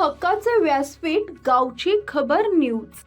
हक्काचे व्यासपीठ गावची खबर न्यूज.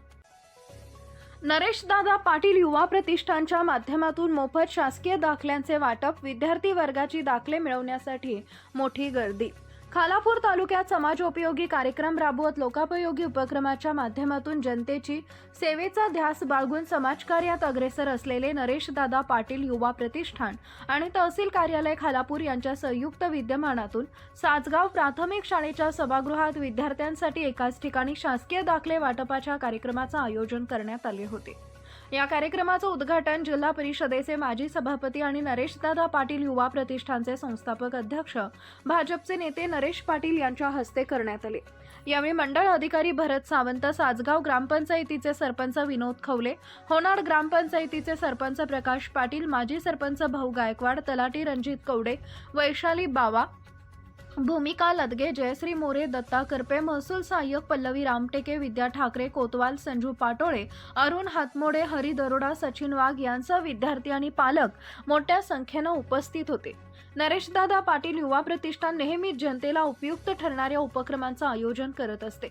नरेशदादा पाटील युवा प्रतिष्ठानच्या माध्यमातून मोफत शासकीय दाखल्यांचे वाटप विद्यार्थी वर्गाची दाखले मिळवण्यासाठी मोठी गर्दी. खालापूर तालुक्यात समाजोपयोगी कार्यक्रम राबवत लोकापयोगी उपक्रमाच्या माध्यमातून जनतेची सेवेचा ध्यास बाळगून समाजकार्यात अग्रेसर असलेले नरेश दादा पाटील युवा प्रतिष्ठान आणि तहसील कार्यालय खालापूर यांच्या संयुक्त विद्यमानातून सासगाव प्राथमिक शाळेच्या सभागृहात विद्यार्थ्यांसाठी एकाच ठिकाणी शासकीय दाखले वाटपाच्या कार्यक्रमाचं आयोजन करण्यात आले होते. या कार्यक्रमाचं उद्घाटन जिल्हा परिषदेचे माजी सभापती आणि नरेशदादा पाटील युवा प्रतिष्ठानचे संस्थापक अध्यक्ष भाजपचे नेते नरेश पाटील यांच्या हस्ते करण्यात आले. यावेळी मंडळ अधिकारी भरत सावंत साजगाव ग्रामपंचायतीचे सरपंच विनोद खवले होनाड ग्रामपंचायतीचे सरपंच प्रकाश पाटील माजी सरपंच भाऊ गायकवाड तलाटी रणजित कवडे वैशाली बावा भूमिका लदगे जयश्री मोरे दत्ता करपे महसूल सहाय्यक पल्लवी रामटेके विद्या ठाकरे कोतवाल संजू पाटोळे अरुण हातमोडे हरी दरोडा सचिन वाघ यांसह विद्यार्थी आणि पालक मोठ्या संख्येनं उपस्थित होते. नरेशदादा पाटील युवा प्रतिष्ठान नेहमीच जनतेला उपयुक्त ठरणाऱ्या उपक्रमांचं आयोजन करत असते.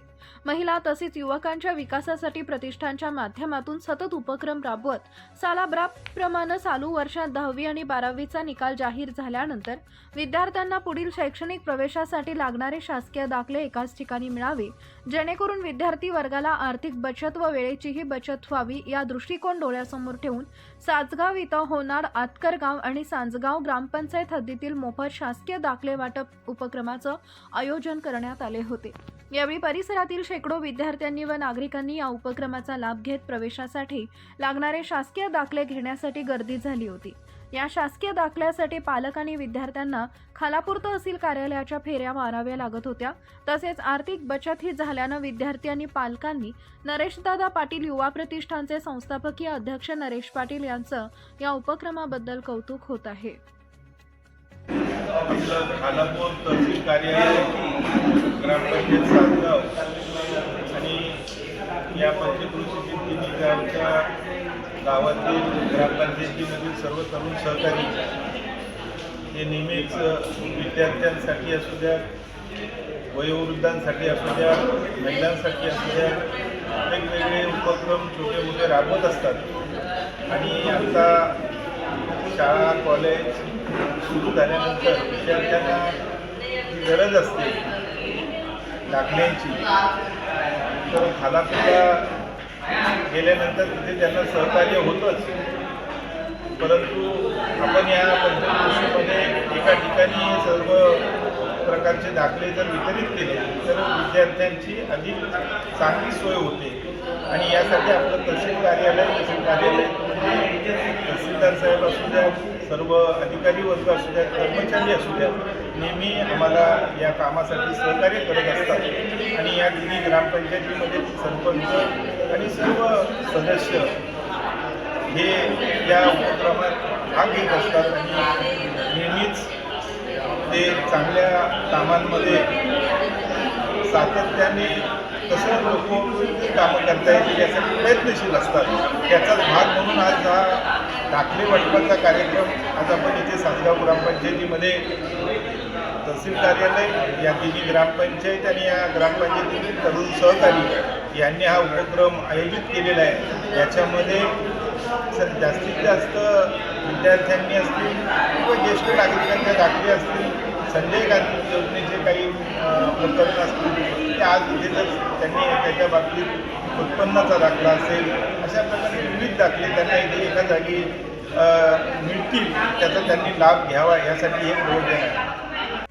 महिला तसेच युवकांच्या विकासासाठी प्रतिष्ठानच्या माध्यमातून सतत उपक्रम राबवत सालाब्राप्रमाणे चालू वर्षात दहावी आणि बारावीचा निकाल जाहीर झाल्यानंतर विद्यार्थ्यांना पुढील शैक्षणिक प्रवेशासाठी लागणारे शासकीय दाखले एकाच ठिकाणी मिळावे. जेणेकरून विद्यार्थी वर्गाला आर्थिक बचत व वेळेचीही बचत व्हावी या दृष्टिकोन डोळ्यासमोर ठेवून सासगाव इथं होणार आतकरगाव आणि सांजगाव ग्रामपंचायत हद्दीतील मोफत शासकीय दाखले वाटप उपक्रमाचं आयोजन करण्यात आले होते. यावेळी परिसरातील शेकडो विद्यार्थ्यांनी व नागरिकांनी या उपक्रमाचा लाभ घेत प्रवेशासाठी लागणारे शासकीय दाखले घेण्यासाठी गर्दी झाली होती. या शासकीय दाखल्यासाठी पालक आणि विद्यार्थ्यांना खालापूर तहसील कार्यालयाच्या फेऱ्या माराव्या लागत होत्या. तसेच आर्थिक बचतही झाल्यानं विद्यार्थी आणि पालकांनी नरेशदादा पाटील युवा प्रतिष्ठानचे संस्थापकीय अध्यक्ष नरेश पाटील यांचं या उपक्रमाबद्दल कौतुक होत आहे. आपलं खानापूर तहसील कार्यालय ग्रामपंचायत सातगाव आणि या पंचकृषी तिन्ही आमच्या गावातील ग्रामपंचायतीमधील सर्व तरुण सहकारी हे नेहमीच विद्यार्थ्यांसाठी असू द्या वयोवृद्धांसाठी असू द्या महिलांसाठी असू द्या वेगवेगळे उपक्रम छोटे मोठे राबवत असतात. आणि आता शाळा कॉलेज सुरू झाल्यानंतर विद्यार्थ्यांना जी गरज असते दाखल्यांची तर खालापुला गेल्यानंतर तिथे त्यांना सहकार्य होतंच. परंतु आपण या पंचकृषीमध्ये एका ठिकाणी सर्व प्रकारचे दाखले जर वितरित केले तर विद्यार्थ्यांची अधिक चांगली सोय होते. आणि यासाठी आपलं तहसील कार्यालय तहसील कार्यालय म्हणजे तहसीलदार साहेब असू द्या सर्व अधिकारी वर्ग असू द्या कर्मचारी असू द्या नेहमी आम्हाला या कामासाठी सहकार्य करत असतात. आणि या तिन्ही ग्रामपंचायतीमध्ये सरपंच आणि सर्व सदस्य हे या उपक्रमात भाग घेत असतात आणि नेहमीच ते चांगल्या कामांमध्ये सातत्याने कसं लोक कामं करता येतील यासाठी प्रयत्नशील असतात. त्याचाच भाग म्हणून आज हा दाखले वाटपाचा कार्यक्रम. आज आपण इथे सासगाव ग्रामपंचायतीमध्ये तहसील कार्यालय या तिन्ही ग्रामपंचायत आणि या ग्रामपंचायतीतील तरुण सहकारी यांनी हा उपक्रम आयोजित केलेला आहे. याच्यामध्ये सर जास्तीत जास्त विद्यार्थ्यांनी असतील किंवा ज्येष्ठ नागरिकांच्या दाखले असतील संजय गांधी योजनेचे काही प्रकल्प प्रकरण असतील ते आज इथे जर त्यांनी त्याच्या बाबतीत उत्पन्नाचा दाखला असेल. अशा प्रकारे विविध दाखले त्यांना इथे एका जागी मिळतील त्याचा त्यांनी लाभ घ्यावा यासाठी हे प्रयोजन आहे.